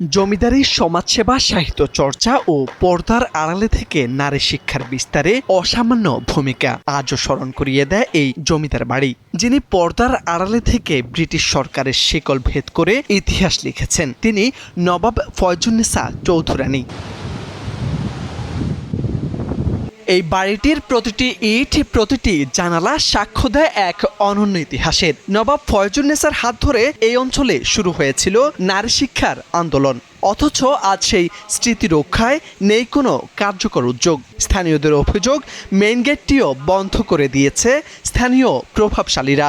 জমিদারি, সমাজসেবা, সাহিত্য চর্চা ও পর্দার আড়ালে থেকে নারী শিক্ষার বিস্তারে অসামান্য ভূমিকা আজও স্মরণ করিয়ে দেয় এই জমিদার বাড়ি, যিনি পর্দার আড়ালে থেকে ব্রিটিশ সরকারের শিকল ভেদ করে ইতিহাস লিখেছেন। তিনি নবাব ফয়জুন্নেসা চৌধুরানী। এই বাড়িটির প্রতিটি ইট, প্রতিটি জানালা সাক্ষ্য দেয় এক অনন্য ইতিহাসের। নবাব ফয়জুন্নেসার হাত ধরে এই অঞ্চলে শুরু হয়েছিল নারী শিক্ষার আন্দোলন। অথচ আজ সেই স্মৃতি রক্ষায় নেই কোনো কার্যকর উদ্যোগ। স্থানীয়দের অভিযোগ, মেইন গেটটিও বন্ধ করে দিয়েছে স্থানীয় প্রভাবশালীরা।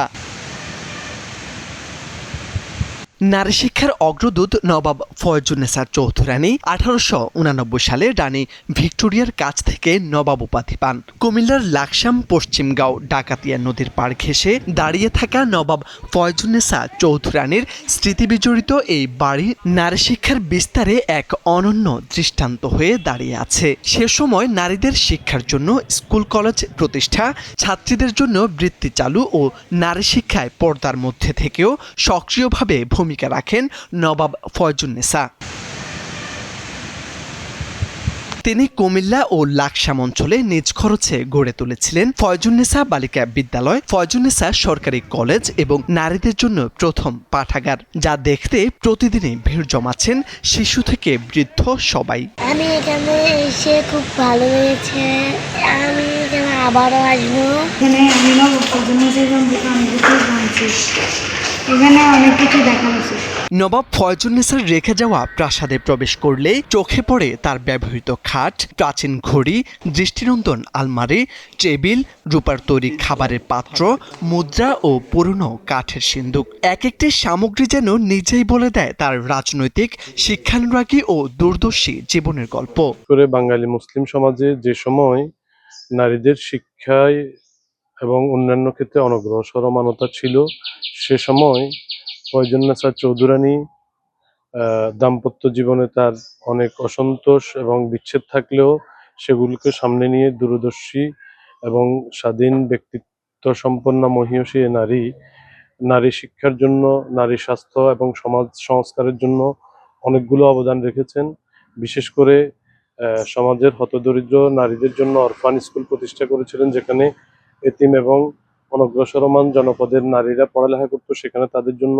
নারী শিক্ষার অগ্রদূত নবাব ফয়জুন্নেসার চৌধুরানী আঠারোশো উনানব্বই সালে রানী ভিক্টোরিয়ার কাছ থেকে নবাব উপাধি পান। কুমিল্লার লাকসাম পশ্চিমগাঁও ডাকাতিয়া নদীর পাড় ঘেঁষে দাঁড়িয়ে থাকা নবাব ফয়জুন্নেসা চৌধুরানীর স্মৃতিবিজড়িত এই বাড়ি নারী শিক্ষার বিস্তারে এক অনন্য দৃষ্টান্ত হয়ে দাঁড়িয়ে আছে। সে সময় নারীদের শিক্ষার জন্য স্কুল, কলেজ প্রতিষ্ঠা, ছাত্রীদের জন্য বৃত্তি চালু ও নারী শিক্ষায় পর্দার মধ্যে থেকেও সক্রিয়ভাবে ভূমিকা রাখেন নবাব ফয়জুন্নেসা তিনি কুমিল্লা ও লাকসাম অঞ্চলে নিজ খরচে গড়ে তুলেছিলেন ফয়জুন্নেসা বালিকা বিদ্যালয়। ফয়জুন্নেসা সরকারি কলেজ এবং নারীদের জন্য প্রথম পাঠাগার যা দেখতে প্রতিদিনই ভিড় জমাচ্ছেন শিশু থেকে বৃদ্ধ সবাই। আমি এখানে এসে খুব ভালো লেগেছে আমি এখানে আবারও আসব। এখানে আমি এখানে অনেক কিছু নবাব ফয়জুন্নেসার রেখে যাওয়া প্রাসাদে প্রবেশ করলেই চোখে পড়ে তার ব্যবহৃত খাট প্রাচীন ঘড়ি দৃষ্টিনন্দন আলমারি টেবিল রূপার তৈরি খাবারের পাত্র মুদ্রা ও পুরনো কাঠের সিন্দুক। এক একটি সামগ্রী যেন নিজেই বলে দেয় তার রাজনৈতিক শিক্ষানুরাগী ও দূরদর্শী জীবনের গল্প। করে বাঙালি মুসলিম সমাজে যে সময় নারীদের শিক্ষায় এবং অন্যান্য ক্ষেত্রে অনগ্রসরমানতা ছিল সে সময় ফয়জুন্নেসা চৌধুরানী দাম্পত্য জীবনে তার অনেক অসন্তোষ এবং বিচ্ছেদ থাকলেও সেগুলোকে সামনে নিয়ে দূরদর্শী এবং স্বাধীন ব্যক্তিত্ব সম্পন্ন মহিয়সী নারী নারী শিক্ষার জন্য, নারী স্বাস্থ্য এবং সমাজ সংস্কারের জন্য অনেকগুলো অবদান রেখেছেন। বিশেষ করে সমাজের হতদরিদ্র নারীদের জন্য অরফান স্কুল প্রতিষ্ঠা করেছিলেন, যেখানে এতিম এবং অনগ্রসরমান জনপদের নারীরা পড়ালেখা করতো, সেখানে তাদের জন্য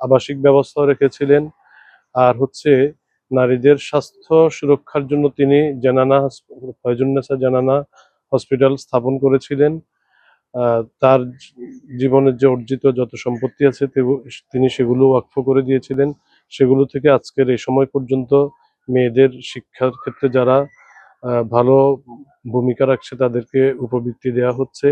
আবাসিক ব্যবস্থাও রেখেছিলেন। আর হচ্ছে নারীদের স্বাস্থ্য সুরক্ষার জন্য তিনি জানানা ফয়জুন্নেসা জানানা হসপিটাল স্থাপন করেছিলেন। তার জীবনের যে অর্জিত যত সম্পত্তি আছে তিনি সেগুলো ওয়াকফ করে দিয়েছিলেন। সেগুলো থেকে আজকের এই সময় পর্যন্ত মেয়েদের শিক্ষার ক্ষেত্রে যারা ভালো ভূমিকা রাখছে তাদেরকে উপবৃত্তি দেওয়া হচ্ছে।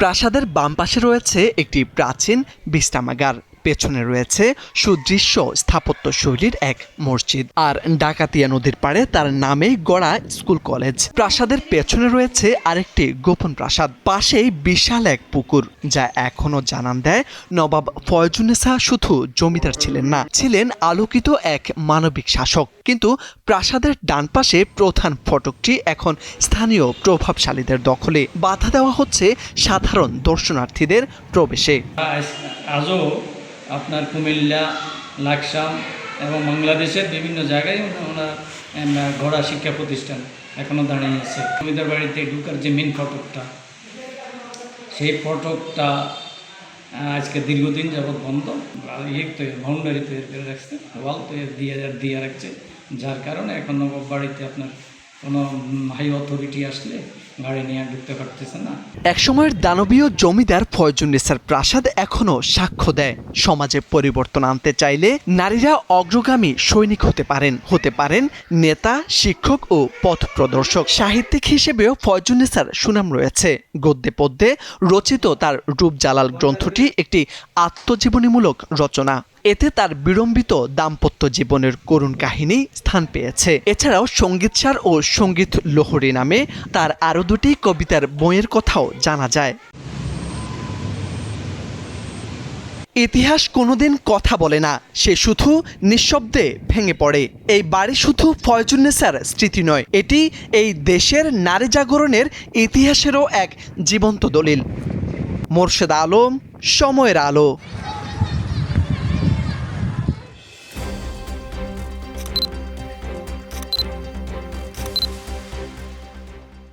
প্রাসাদের বাম পাশে রয়েছে একটি প্রাচীন বিশ্রামাগার পেছনে রয়েছে সুদৃশ্য স্থাপত্য শৈলীর এক মসজিদ। আর ডাকাতিয়া নদীর পাড়ে তার নামে গড়া স্কুল কলেজ। প্রাসাদের পেছনে রয়েছে আরেকটি গোপন প্রাসাদ, পাশেই বিশাল এক পুকুর, যা এখনও জানান দেয় নবাব ফয়জুনেসা শুধু জমিদার ছিলেন না, ছিলেন আলোকিত এক মানবিক শাসক। কিন্তু প্রাসাদের ডান পাশে প্রধান ফটকটি এখন স্থানীয় প্রভাবশালীদের দখলে। বাধা দেওয়া হচ্ছে সাধারণ দর্শনার্থীদের প্রবেশে। আজও আপনার কুমিল্লা, লাকসাম এবং বাংলাদেশের বিভিন্ন জায়গায় ওনা- ওনার ঘোড়া শিক্ষা প্রতিষ্ঠান এখনও দাঁড়িয়ে আছে। জমিদার বাড়িতে ঢুকার যে মেন ফটকটা, সেই ফটকটা আজকে দীর্ঘদিন যাবৎ বন্ধ। ইয়ে তৈরি বাউন্ডারি তৈরি করে রাখছে ওয়াল তৈরি দিয়ে দিয়ে রাখছে। যার কারণে এখন বাড়িতে আপনার কোনো হাই অথরিটি আসলে না। একসময়ের দানবীয় জমিদার ফয়জুন্নেসার প্রাসাদ এখনও সাক্ষ্য দেয়। সমাজে পরিবর্তন আনতে চাইলে নারীরা অগ্রগামী সৈনিক হতে পারেন। হতে পারেন নেতা, শিক্ষক ও পথ প্রদর্শক। সাহিত্যিক হিসেবেও ফয়জুন্নেসার সুনাম রয়েছে। গদ্যে পদ্যে রচিত তার রূপজালাল গ্রন্থটি একটি আত্মজীবনীমূলক রচনা। এতে তার বিড়ম্বিত দাম্পত্য জীবনের করুণ কাহিনী স্থান পেয়েছে। এছাড়াও সঙ্গীতসার ও সংগীত লোহরী নামে তার আরও দুটি কবিতার বইয়ের কথাও জানা যায়। ইতিহাস কোনোদিন কথা বলে না, সে শুধু নিঃশব্দে ভেঙে পড়ে। এই বাড়ি শুধু ফয়জুন্নেসার স্মৃতি নয়, এটি এই দেশের নারী জাগরণের ইতিহাসেরও এক জীবন্ত দলিল। মোর্শেদ আলম, সময়ের আলো।